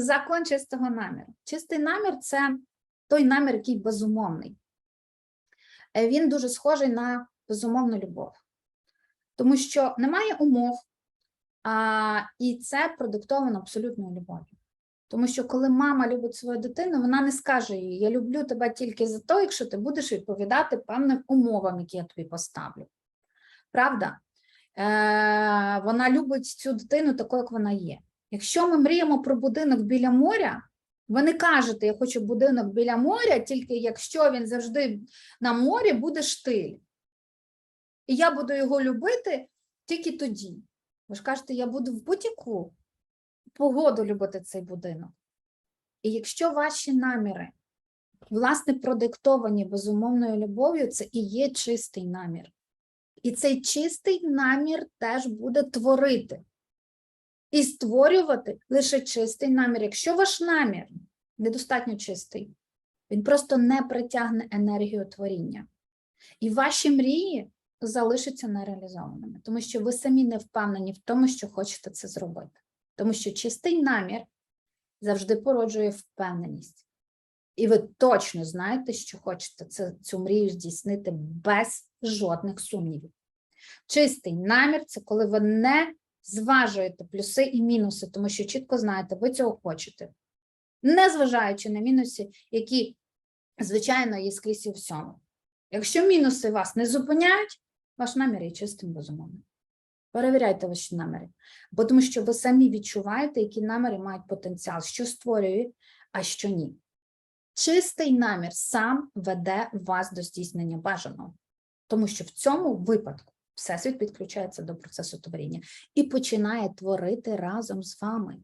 закон чистого наміру. Чистий намір це той намір, який безумовний. Е, Він дуже схожий на безумовну любов, тому що немає умов, а, і це продиктовано абсолютною любов'ю. Тому що коли мама любить свою дитину, вона не скаже їй: Я люблю тебе тільки за те, якщо ти будеш відповідати певним умовам, які я тобі поставлю. Правда? Е, вона любить цю дитину такою, як вона є. Якщо ми мріємо про будинок біля моря, ви не кажете, я хочу будинок біля моря, тільки якщо він завжди на морі буде штиль. І я буду його любити тільки тоді. Ви ж кажете, я буду в будь-яку погоду любити цей будинок. І якщо ваші наміри, власне, продиктовані безумовною любов'ю, це і є чистий намір. І цей чистий намір теж буде творити і створювати лише чистий намір. Якщо ваш намір недостатньо чистий, він просто не притягне енергію творіння. І ваші мрії залишаться нереалізованими, тому що ви самі не впевнені в тому, що хочете це зробити. Тому що чистий намір завжди породжує впевненість. І ви точно знаєте, що хочете це, цю мрію здійснити без жодних сумнівів. Чистий намір це коли ви не зважуєте плюси і мінуси, тому що чітко знаєте, ви цього хочете, не зважаючи на мінуси, які, звичайно, є скрізь у всьому. Якщо мінуси вас не зупиняють, ваш намір є чистим безумовно. Перевіряйте ваші наміри, бо тому що ви самі відчуваєте, які наміри мають потенціал, що створює, а що ні. Чистий намір сам веде вас до здійснення бажаного, тому що в цьому випадку Всесвіт підключається до процесу творіння і починає творити разом з вами.